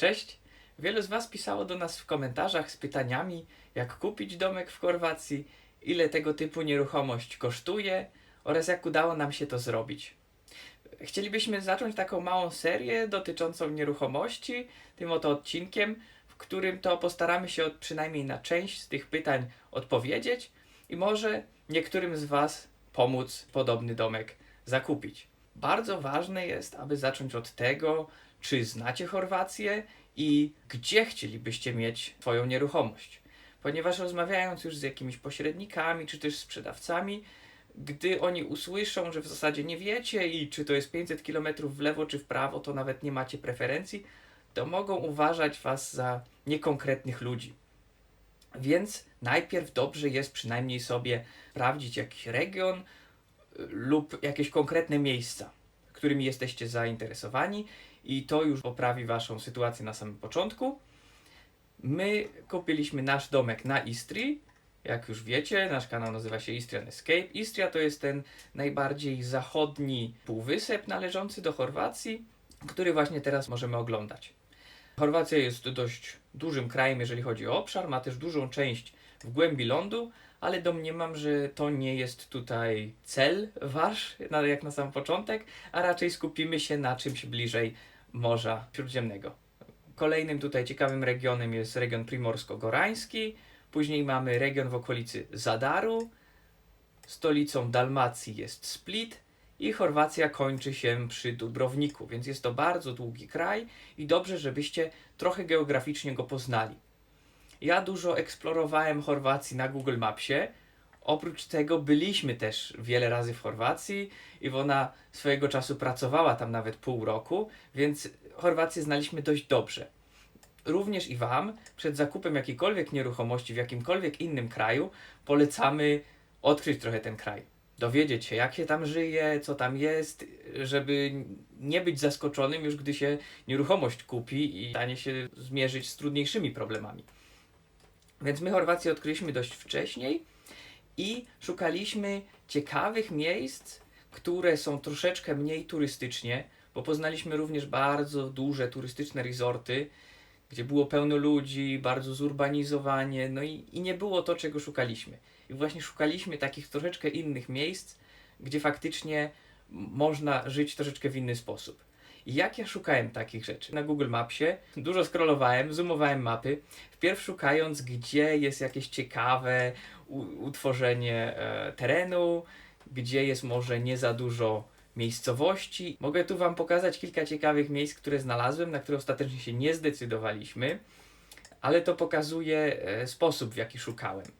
Cześć! Wielu z Was pisało do nas w komentarzach z pytaniami, jak kupić domek w Chorwacji, ile tego typu nieruchomość kosztuje oraz jak udało nam się to zrobić. Chcielibyśmy zacząć taką małą serię dotyczącą nieruchomości, tym oto odcinkiem, w którym to postaramy się od, przynajmniej na część z tych pytań odpowiedzieć i może niektórym z Was pomóc podobny domek zakupić. Bardzo ważne jest, aby zacząć od tego, czy znacie Chorwację i gdzie chcielibyście mieć swoją nieruchomość. Ponieważ rozmawiając już z jakimiś pośrednikami czy też sprzedawcami, gdy oni usłyszą, że w zasadzie nie wiecie i czy to jest 500 km w lewo czy w prawo, to nawet nie macie preferencji, to mogą uważać was za niekonkretnych ludzi. Więc najpierw dobrze jest przynajmniej sobie sprawdzić jakiś region y, lub jakieś konkretne miejsca, którymi jesteście zainteresowani i to już poprawi waszą sytuację na samym początku. My kupiliśmy nasz domek na Istrii. Jak już wiecie, nasz kanał nazywa się Istrian Escape. Istria to jest ten najbardziej zachodni półwysep należący do Chorwacji, który właśnie teraz możemy oglądać. Chorwacja jest dość dużym krajem, jeżeli chodzi o obszar, ma też dużą część w głębi lądu, ale domniemam, że to nie jest tutaj cel wasz, jak na sam początek, a raczej skupimy się na czymś bliżej Morza Śródziemnego. Kolejnym tutaj ciekawym regionem jest region primorsko-gorański, później mamy region w okolicy Zadaru, stolicą Dalmacji jest Split i Chorwacja kończy się przy Dubrowniku, więc jest to bardzo długi kraj i dobrze, żebyście trochę geograficznie go poznali. Ja dużo eksplorowałem Chorwacji na Google Mapsie. Oprócz tego byliśmy też wiele razy w Chorwacji. Iwona swojego czasu pracowała tam nawet pół roku, więc Chorwację znaliśmy dość dobrze. Również i Wam przed zakupem jakiejkolwiek nieruchomości w jakimkolwiek innym kraju polecamy odkryć trochę ten kraj. Dowiedzieć się, jak się tam żyje, co tam jest, żeby nie być zaskoczonym już, gdy się nieruchomość kupi i stanie się zmierzyć z trudniejszymi problemami. Więc my Chorwację odkryliśmy dość wcześniej i szukaliśmy ciekawych miejsc, które są troszeczkę mniej turystycznie, bo poznaliśmy również bardzo duże turystyczne resorty, gdzie było pełno ludzi, bardzo zurbanizowanie, no i, i nie było to, czego szukaliśmy. I właśnie szukaliśmy takich troszeczkę innych miejsc, gdzie faktycznie można żyć troszeczkę w inny sposób. Jak ja szukałem takich rzeczy? Na Google Mapsie dużo scrollowałem, zoomowałem mapy, wpierw szukając, gdzie jest jakieś ciekawe utworzenie e, terenu, gdzie jest może nie za dużo miejscowości. Mogę tu Wam pokazać kilka ciekawych miejsc, które znalazłem, na które ostatecznie się nie zdecydowaliśmy, ale to pokazuje e, sposób, w jaki szukałem.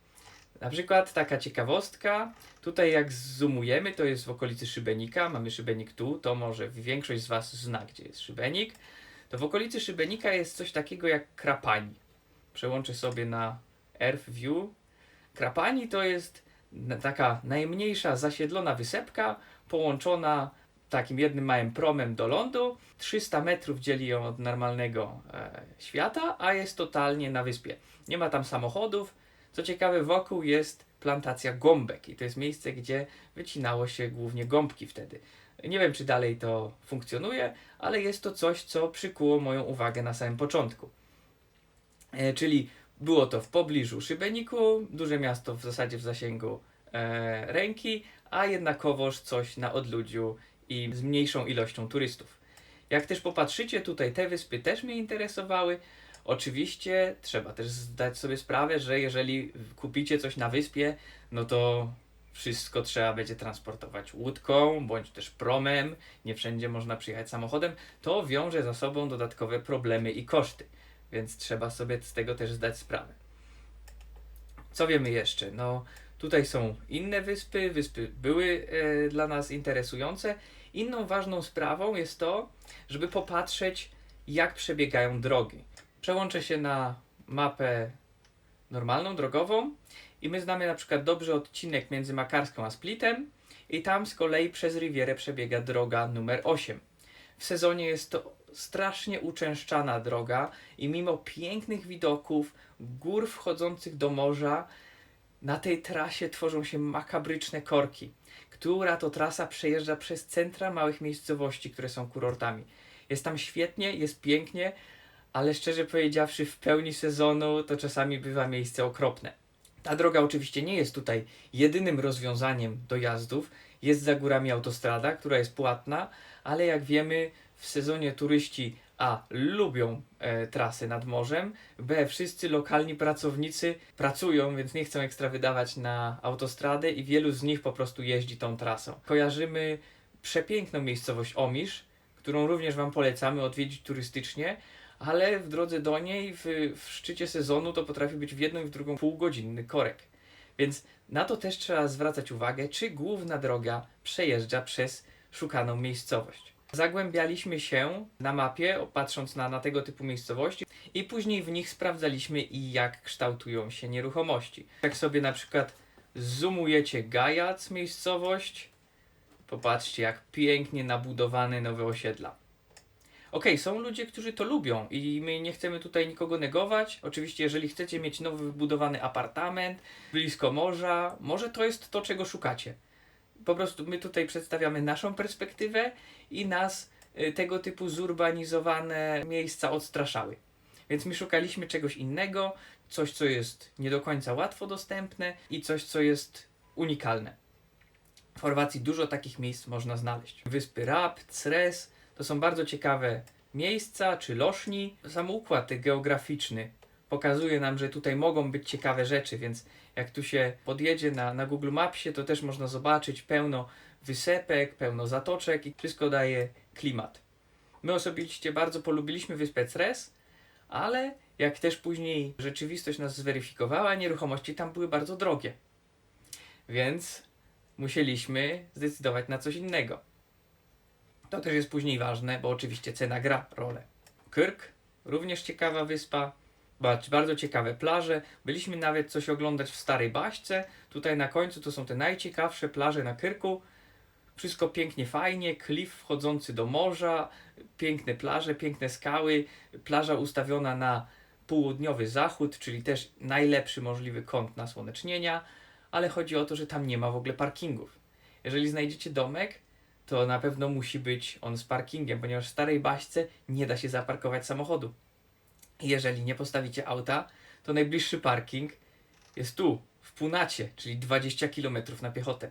Na przykład taka ciekawostka, tutaj jak zoomujemy, to jest w okolicy Szybenika, mamy Szybenik tu, to może większość z Was zna, gdzie jest Szybenik. To w okolicy Szybenika jest coś takiego jak Krapani. Przełączę sobie na Earth View. Krapani to jest taka najmniejsza zasiedlona wysepka, połączona takim jednym małym promem do lądu. 300 metrów dzieli ją od normalnego e, świata, a jest totalnie na wyspie. Nie ma tam samochodów. Co ciekawe, wokół jest plantacja gąbek i to jest miejsce, gdzie wycinało się głównie gąbki wtedy. Nie wiem, czy dalej to funkcjonuje, ale jest to coś, co przykuło moją uwagę na samym początku. E, czyli było to w pobliżu Szybeniku, duże miasto w zasadzie w zasięgu e, ręki, a jednakowoż coś na odludziu i z mniejszą ilością turystów. Jak też popatrzycie, tutaj te wyspy też mnie interesowały. Oczywiście trzeba też zdać sobie sprawę, że jeżeli kupicie coś na wyspie, no to wszystko trzeba będzie transportować łódką bądź też promem. Nie wszędzie można przyjechać samochodem. To wiąże za sobą dodatkowe problemy i koszty, więc trzeba sobie z tego też zdać sprawę. Co wiemy jeszcze? No, tutaj są inne wyspy. Wyspy były e, dla nas interesujące. Inną ważną sprawą jest to, żeby popatrzeć, jak przebiegają drogi. Przełączę się na mapę normalną, drogową i my znamy na przykład dobrze odcinek między Makarską a Splitem i tam z kolei przez Rivierę przebiega droga numer 8. W sezonie jest to strasznie uczęszczana droga i mimo pięknych widoków, gór wchodzących do morza, na tej trasie tworzą się makabryczne korki, która to trasa przejeżdża przez centra małych miejscowości, które są kurortami. Jest tam świetnie, jest pięknie, ale szczerze powiedziawszy, w pełni sezonu to czasami bywa miejsce okropne. Ta droga oczywiście nie jest tutaj jedynym rozwiązaniem dojazdów. Jest za górami autostrada, która jest płatna, ale jak wiemy, w sezonie turyści A lubią e, trasy nad morzem, B wszyscy lokalni pracownicy pracują, więc nie chcą ekstra wydawać na autostradę i wielu z nich po prostu jeździ tą trasą. Kojarzymy przepiękną miejscowość Omisz, którą również Wam polecamy odwiedzić turystycznie, ale w drodze do niej w, w szczycie sezonu to potrafi być w jedną i w drugą półgodzinny korek. Więc na to też trzeba zwracać uwagę, czy główna droga przejeżdża przez szukaną miejscowość. Zagłębialiśmy się na mapie, patrząc na, na tego typu miejscowości, i później w nich sprawdzaliśmy i jak kształtują się nieruchomości. Jak sobie na przykład zoomujecie Gajac, miejscowość, popatrzcie, jak pięknie nabudowane nowe osiedla. Okej, są ludzie, którzy to lubią i my nie chcemy tutaj nikogo negować. Oczywiście, jeżeli chcecie mieć nowy wybudowany apartament blisko morza, może to jest to, czego szukacie. Po prostu my tutaj przedstawiamy naszą perspektywę i nas y, tego typu zurbanizowane miejsca odstraszały. Więc my szukaliśmy czegoś innego, coś, co jest nie do końca łatwo dostępne i coś, co jest unikalne. W Chorwacji dużo takich miejsc można znaleźć. Wyspy Rab, Cres to są bardzo ciekawe miejsca czy loszni. Sam układ geograficzny pokazuje nam, że tutaj mogą być ciekawe rzeczy, więc jak tu się podjedzie na, na Google Mapsie, to też można zobaczyć pełno wysepek, pełno zatoczek i wszystko daje klimat. My osobiście bardzo polubiliśmy wyspę Cres, ale jak też później rzeczywistość nas zweryfikowała, nieruchomości tam były bardzo drogie. Więc musieliśmy zdecydować na coś innego. To też jest później ważne, bo oczywiście cena gra rolę. Kyrk, również ciekawa wyspa, ba- bardzo ciekawe plaże. Byliśmy nawet coś oglądać w Starej Baśce. Tutaj na końcu to są te najciekawsze plaże na Kyrku. Wszystko pięknie, fajnie, klif wchodzący do morza, piękne plaże, piękne skały, plaża ustawiona na południowy zachód, czyli też najlepszy możliwy kąt nasłonecznienia, ale chodzi o to, że tam nie ma w ogóle parkingów. Jeżeli znajdziecie domek, to na pewno musi być on z parkingiem, ponieważ w Starej Baśce nie da się zaparkować samochodu. Jeżeli nie postawicie auta, to najbliższy parking jest tu, w Punacie, czyli 20 km na piechotę.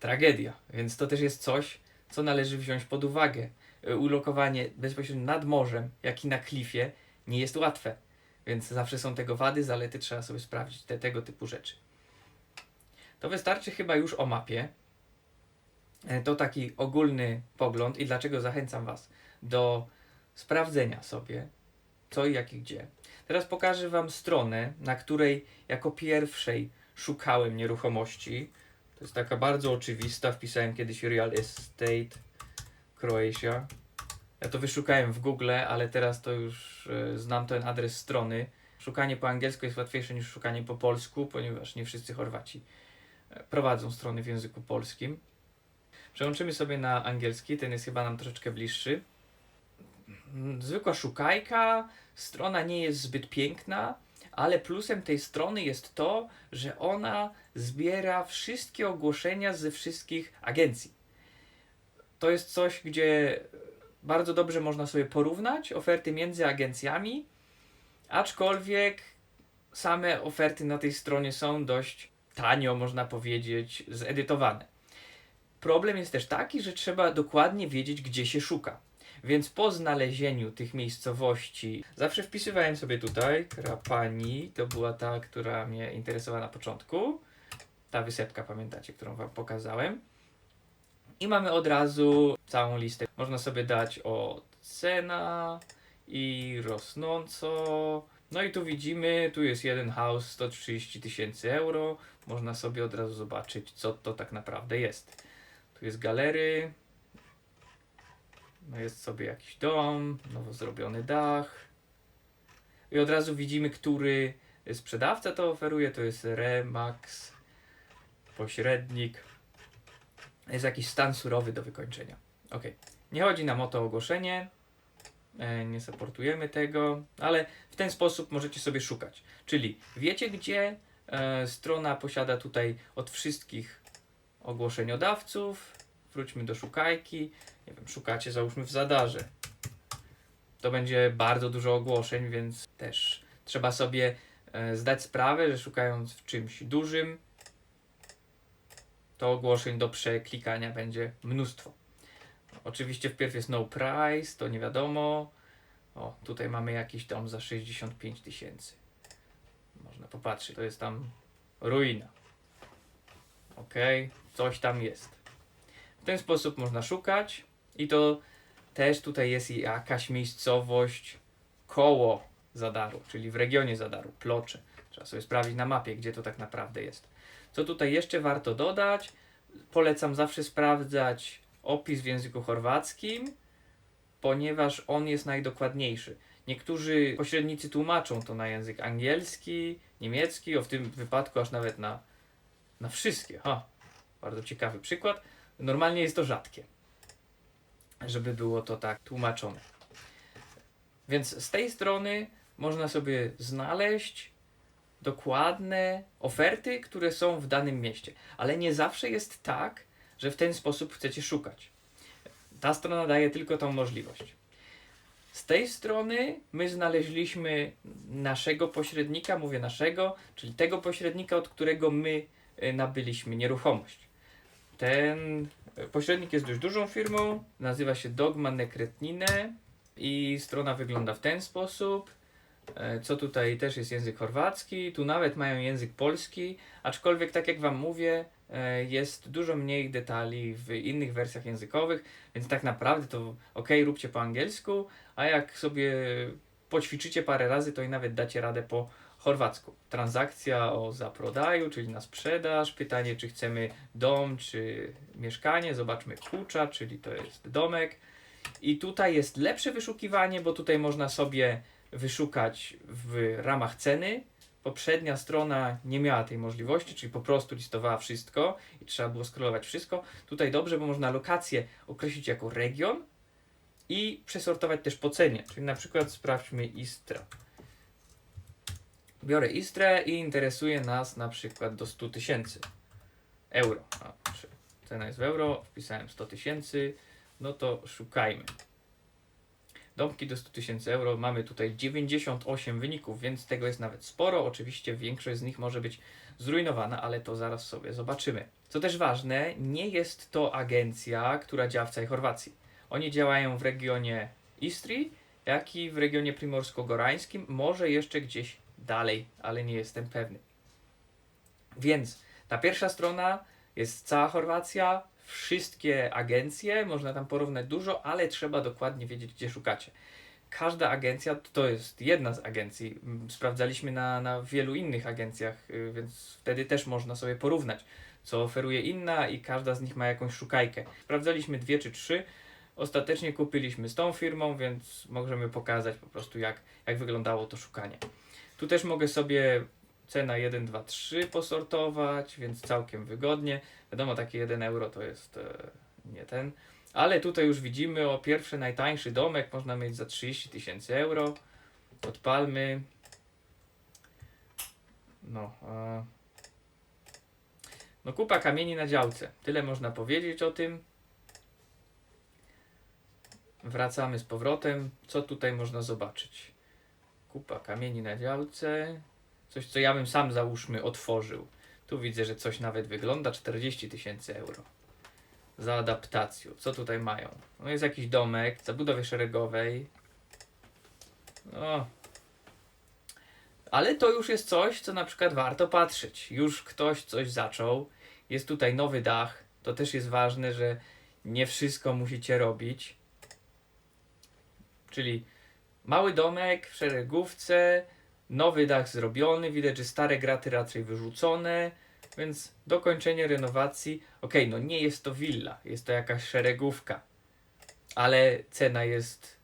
Tragedia, więc to też jest coś, co należy wziąć pod uwagę. Y, Ulokowanie bezpośrednio nad morzem, jak i na klifie, nie jest łatwe, więc zawsze są tego wady, zalety, trzeba sobie sprawdzić te, tego typu rzeczy. To wystarczy chyba już o mapie. E, To taki ogólny pogląd i dlaczego zachęcam Was do sprawdzenia sobie co i jak i gdzie. Teraz pokażę Wam stronę, na której jako pierwszej szukałem nieruchomości. To jest taka bardzo oczywista, wpisałem kiedyś Real Estate Croatia. Ja to wyszukałem w Google, ale teraz to już e, znam ten adres strony. Szukanie po angielsku jest łatwiejsze niż szukanie po polsku, ponieważ nie wszyscy Chorwaci e, prowadzą strony w języku polskim. Przełączymy sobie na angielski, ten jest chyba nam troszeczkę bliższy. Mm, Zwykła szukajka, strona nie jest zbyt piękna, ale plusem tej strony jest to, że ona zbiera wszystkie ogłoszenia ze wszystkich agencji. To jest coś, gdzie bardzo dobrze można sobie porównać oferty między agencjami, aczkolwiek same oferty na tej stronie są dość tanio, można powiedzieć, zedytowane. Problem jest też taki, że trzeba dokładnie wiedzieć, gdzie się szuka. Więc po znalezieniu tych miejscowości, zawsze wpisywałem sobie tutaj Krapani, to była ta, która mnie interesowała na początku. Ta wysepka, pamiętacie, którą Wam pokazałem. I mamy od razu całą listę. Można sobie dać o cena i rosnąco. No i tu widzimy, tu jest jeden house 130 tysięcy euro. Można sobie od razu zobaczyć, co to tak naprawdę jest. Tu jest galery, no jest sobie jakiś dom, nowo zrobiony dach. I od razu widzimy, który sprzedawca to oferuje. To jest Remax, pośrednik. Jest jakiś stan surowy do wykończenia. Ok. Nie chodzi nam o to ogłoszenie. E, nie supportujemy tego, ale w ten sposób możecie sobie szukać. Czyli wiecie, gdzie e, strona posiada tutaj od wszystkich ogłoszeniodawców. Wróćmy do szukajki nie wiem, szukacie załóżmy w Zadarze. To będzie bardzo dużo ogłoszeń, więc też trzeba sobie e, zdać sprawę, że szukając w czymś dużym, to ogłoszeń do przeklikania będzie mnóstwo. Oczywiście wpierw jest no price, to nie wiadomo. O, tutaj mamy jakiś dom za 65 tysięcy. Można popatrzeć, to jest tam ruina. Ok, coś tam jest. W ten sposób można szukać i to też tutaj jest jakaś miejscowość koło Zadaru, czyli w regionie Zadaru, Plocze. Trzeba sobie sprawdzić na mapie, gdzie to tak naprawdę jest. Co tutaj jeszcze warto dodać? Polecam zawsze sprawdzać opis w języku chorwackim, ponieważ on jest najdokładniejszy. Niektórzy pośrednicy tłumaczą to na język angielski, niemiecki, o w tym wypadku aż nawet na, na wszystkie. Ha, bardzo ciekawy przykład. Normalnie jest to rzadkie, żeby było to tak tłumaczone. Więc z tej strony można sobie znaleźć dokładne oferty, które są w danym mieście. Ale nie zawsze jest tak, że w ten sposób chcecie szukać. Ta strona daje tylko tą możliwość. Z tej strony my znaleźliśmy naszego pośrednika, mówię naszego, czyli tego pośrednika, od którego my nabyliśmy nieruchomość. Ten pośrednik jest dość dużą firmą, nazywa się Dogma Nekretnine i strona wygląda w ten sposób. E, Co tutaj też jest język chorwacki, tu nawet mają język polski, aczkolwiek tak jak Wam mówię, e, jest dużo mniej detali w innych wersjach językowych, więc tak naprawdę to ok, róbcie po angielsku, a jak sobie poćwiczycie parę razy, to i nawet dacie radę po chorwacku. Transakcja o zaprodaju, czyli na sprzedaż, pytanie czy chcemy dom czy mieszkanie, zobaczmy kucza, czyli to jest domek. I tutaj jest lepsze wyszukiwanie, bo tutaj można sobie wyszukać w ramach ceny. Poprzednia strona nie miała tej możliwości, czyli po prostu listowała wszystko i trzeba było scrollować wszystko. Tutaj dobrze, bo można lokację określić jako region i przesortować też po cenie. Czyli na przykład sprawdźmy Istra. Biorę Istrę i interesuje nas na przykład do 100 tysięcy euro. A, czy cena jest w euro, wpisałem 100 tysięcy, no to szukajmy. Domki do 100 tysięcy euro. Mamy tutaj 98 wyników, więc tego jest nawet sporo. Oczywiście większość z nich może być zrujnowana, ale to zaraz sobie zobaczymy. Co też ważne, nie jest to agencja, która działa w całej Chorwacji. Oni działają w regionie Istrii, jak i w regionie primorsko-gorańskim, może jeszcze gdzieś dalej, ale nie jestem pewny. Więc ta pierwsza strona jest cała Chorwacja, wszystkie agencje, można tam porównać dużo, ale trzeba dokładnie wiedzieć, gdzie szukacie. Każda agencja to jest jedna z agencji. Mm, Sprawdzaliśmy na, na wielu innych agencjach, y, więc wtedy też można sobie porównać, co oferuje inna i każda z nich ma jakąś szukajkę. Sprawdzaliśmy dwie czy trzy. Ostatecznie kupiliśmy z tą firmą, więc możemy pokazać po prostu, jak, jak wyglądało to szukanie. Tu też mogę sobie cena 1, 2, 3 posortować, więc całkiem wygodnie. Wiadomo, takie 1 euro to jest e, nie ten. Ale tutaj już widzimy, o pierwszy najtańszy domek można mieć za 30 tysięcy euro. Odpalmy. No. E, no kupa kamieni na działce. Tyle można powiedzieć o tym. Wracamy z powrotem. Co tutaj można zobaczyć? Kupa kamieni na działce. Coś, co ja bym sam załóżmy otworzył. Tu widzę, że coś nawet wygląda 40 tysięcy euro. Za adaptację. Co tutaj mają? No jest jakiś domek zabudowie szeregowej. O. Ale to już jest coś, co na przykład warto patrzeć. Już ktoś coś zaczął. Jest tutaj nowy dach. To też jest ważne, że nie wszystko musicie robić. Czyli mały domek w szeregówce, nowy dach zrobiony, widać, że stare graty raczej wyrzucone, więc dokończenie renowacji. Ok, no nie jest to willa, jest to jakaś szeregówka, ale cena jest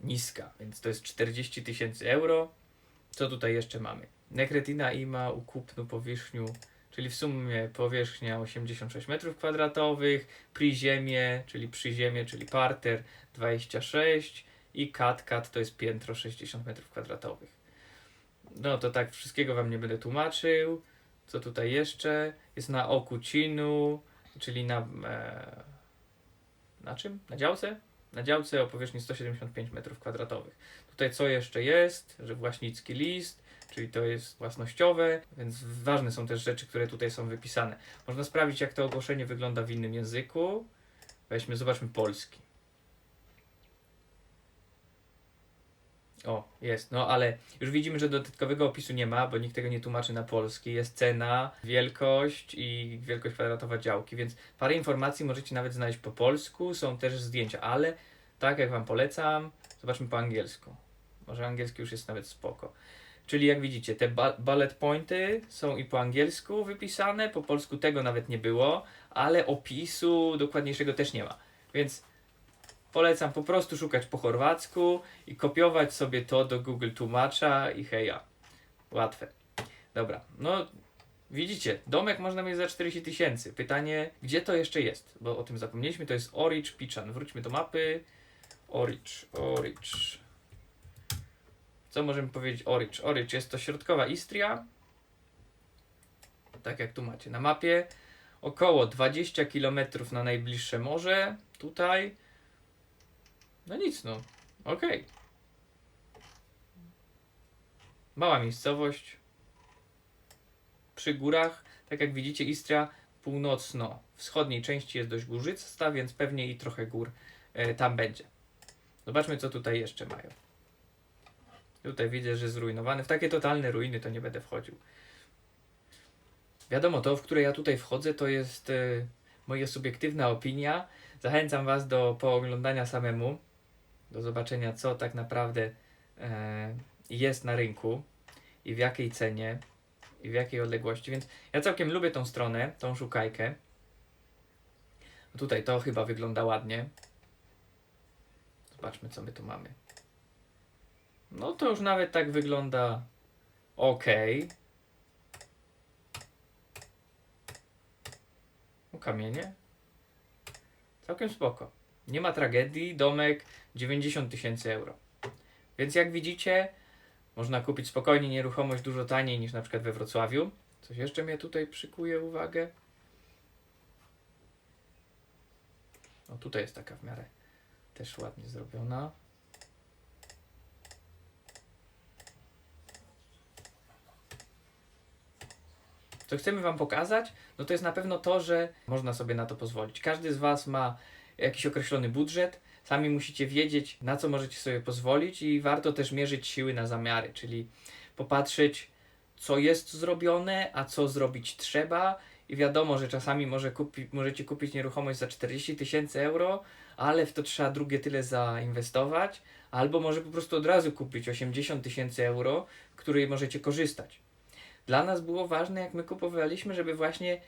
niska, więc to jest 40 tysięcy euro. Co tutaj jeszcze mamy? Nekretina ima ukupnu powierzchniu, czyli w sumie powierzchnia 86 m2, priziemie, czyli przyziemie, czyli parter 26 i kat-kat to jest piętro 60 m2. No to tak, wszystkiego Wam nie będę tłumaczył. Co tutaj jeszcze? Jest na oku cinu, czyli na. E, na czym? Na działce? Na działce o powierzchni 175 m2. Tutaj co jeszcze jest, że właśnicki list, czyli to jest własnościowe, więc ważne są też rzeczy, które tutaj są wypisane. Można sprawdzić, jak to ogłoszenie wygląda w innym języku. Weźmy, zobaczmy polski. O, jest, no ale już widzimy, że dodatkowego opisu nie ma, bo nikt tego nie tłumaczy na polski. Jest cena, wielkość i wielkość kwadratowa działki, więc parę informacji możecie nawet znaleźć po polsku. Są też zdjęcia, ale tak jak Wam polecam, zobaczmy po angielsku. Może angielski już jest nawet spoko. Czyli jak widzicie, te bullet pointy są i po angielsku wypisane, po polsku tego nawet nie było, ale opisu dokładniejszego też nie ma. Więc polecam po prostu szukać po chorwacku i kopiować sobie to do Google Tłumacza i heja. Łatwe. Dobra, no widzicie, domek można mieć za 40 tysięcy. Pytanie, gdzie to jeszcze jest? Bo o tym zapomnieliśmy, to jest Oricz Pichan. Wróćmy do mapy. Oricz, Oricz. Co możemy powiedzieć Oricz? Oricz jest to środkowa Istria. Tak jak tu macie na mapie. Około 20 km na najbliższe morze. Tutaj. No nic, no. Okej. Mała miejscowość. Przy górach. Tak jak widzicie, Istria północno-wschodniej części jest dość górzysta, więc pewnie i trochę gór e, tam będzie. Zobaczmy, co tutaj jeszcze mają. Tutaj widzę, że zrujnowany. W takie totalne ruiny to nie będę wchodził. Wiadomo, to, w które ja tutaj wchodzę, to jest e, moja subiektywna opinia. Zachęcam Was do pooglądania samemu, do zobaczenia, co tak naprawdę e, jest na rynku i w jakiej cenie i w jakiej odległości. Więc ja całkiem lubię tą stronę, tą szukajkę. Tutaj to chyba wygląda ładnie. Zobaczmy, co my tu mamy. No to już nawet tak wygląda ok. O kamienie. Całkiem spoko. Nie ma tragedii. Domek 90 tysięcy euro. Więc jak widzicie, można kupić spokojnie nieruchomość dużo taniej niż na przykład we Wrocławiu. Coś jeszcze mnie tutaj przykuje uwagę. O, tutaj jest taka w miarę też ładnie zrobiona. Co chcemy Wam pokazać, no to jest na pewno to, że można sobie na to pozwolić. Każdy z Was ma jakiś określony budżet, sami musicie wiedzieć, na co możecie sobie pozwolić, i warto też mierzyć siły na zamiary, czyli popatrzeć, co jest zrobione, a co zrobić trzeba. I wiadomo, że czasami może kupi, możecie kupić nieruchomość za 40 tysięcy euro, ale w to trzeba drugie tyle zainwestować, albo może po prostu od razu kupić 80 tysięcy euro, której możecie korzystać. Dla nas było ważne, jak my kupowaliśmy, żeby właśnie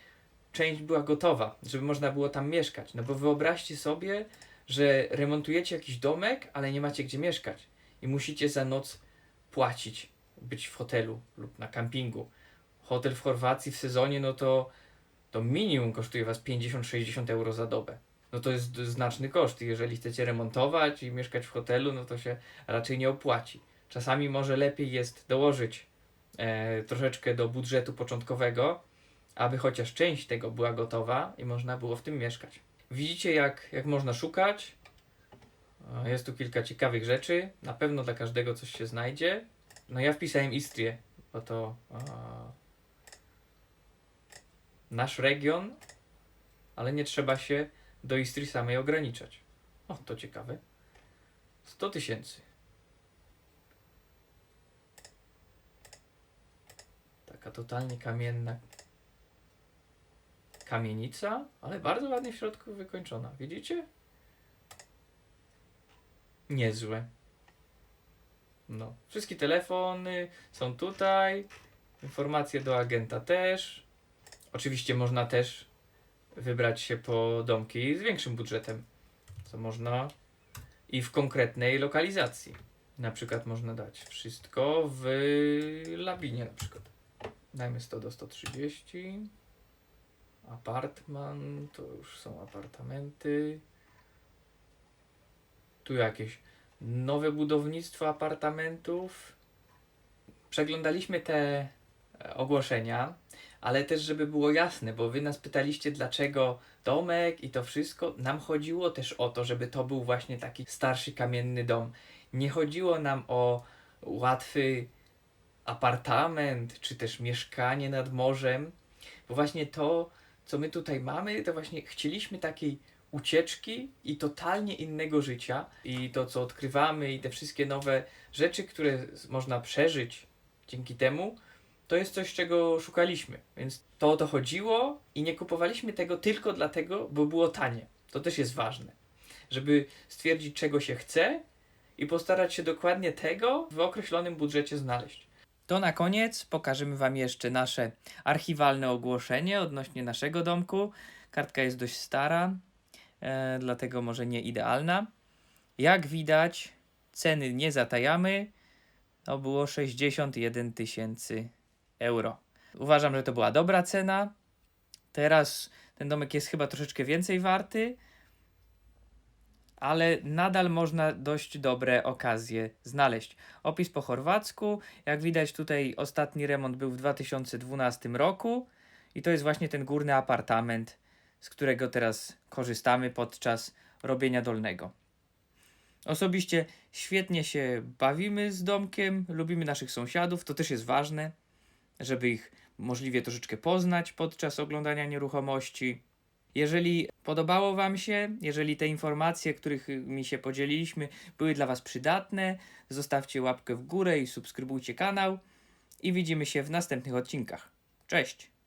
część była gotowa, żeby można było tam mieszkać. No bo wyobraźcie sobie, że remontujecie jakiś domek, ale nie macie gdzie mieszkać i musicie za noc płacić, być w hotelu lub na kampingu. Hotel w Chorwacji w sezonie, no to, to minimum kosztuje Was 50-60 euro za dobę. No to jest znaczny koszt. Jeżeli chcecie remontować i mieszkać w hotelu, no to się raczej nie opłaci. Czasami może lepiej jest dołożyć e, troszeczkę do budżetu początkowego, aby chociaż część tego była gotowa i można było w tym mieszkać. Widzicie, jak, jak można szukać. Jest tu kilka ciekawych rzeczy. Na pewno dla każdego coś się znajdzie. No ja wpisałem Istrię, bo to a, nasz region, ale nie trzeba się do Istrii samej ograniczać. O, to ciekawe. 100 tysięcy. Taka totalnie kamienna kamienica, ale bardzo ładnie w środku wykończona. Widzicie? Niezłe. No, wszystkie telefony są tutaj. Informacje do agenta też. Oczywiście można też wybrać się po domki z większym budżetem, co można i w konkretnej lokalizacji. Na przykład można dać wszystko w Labinie na przykład. Dajmy 100 do 130. Apartman, to już są apartamenty. Tu jakieś nowe budownictwo apartamentów. Przeglądaliśmy te e, ogłoszenia, ale też, żeby było jasne, bo wy nas pytaliście, dlaczego domek i to wszystko. Nam chodziło też o to, żeby to był właśnie taki starszy kamienny dom. Nie chodziło nam o łatwy apartament, czy też mieszkanie nad morzem, bo właśnie to, co my tutaj mamy, to właśnie chcieliśmy takiej ucieczki i totalnie innego życia. I to, co odkrywamy, i te wszystkie nowe rzeczy, które można przeżyć dzięki temu, to jest coś, czego szukaliśmy. Więc to o to chodziło i nie kupowaliśmy tego tylko dlatego, bo było tanie. To też jest ważne. Żeby stwierdzić, czego się chce i postarać się dokładnie tego w określonym budżecie znaleźć. To na koniec pokażemy Wam jeszcze nasze archiwalne ogłoszenie odnośnie naszego domku. Kartka jest dość stara, e, dlatego może nie idealna. Jak widać, ceny nie zatajamy. To było 61 tysięcy euro. Uważam, że to była dobra cena. Teraz ten domek jest chyba troszeczkę więcej warty, ale nadal można dość dobre okazje znaleźć. Opis po chorwacku. Jak widać, tutaj ostatni remont był w 2012 roku i to jest właśnie ten górny apartament, z którego teraz korzystamy podczas robienia dolnego. Osobiście świetnie się bawimy z domkiem, lubimy naszych sąsiadów, to też jest ważne, żeby ich możliwie troszeczkę poznać podczas oglądania nieruchomości. Jeżeli podobało Wam się, jeżeli te informacje, których mi się podzieliliśmy, były dla Was przydatne, zostawcie łapkę w górę i subskrybujcie kanał. I widzimy się w następnych odcinkach. Cześć!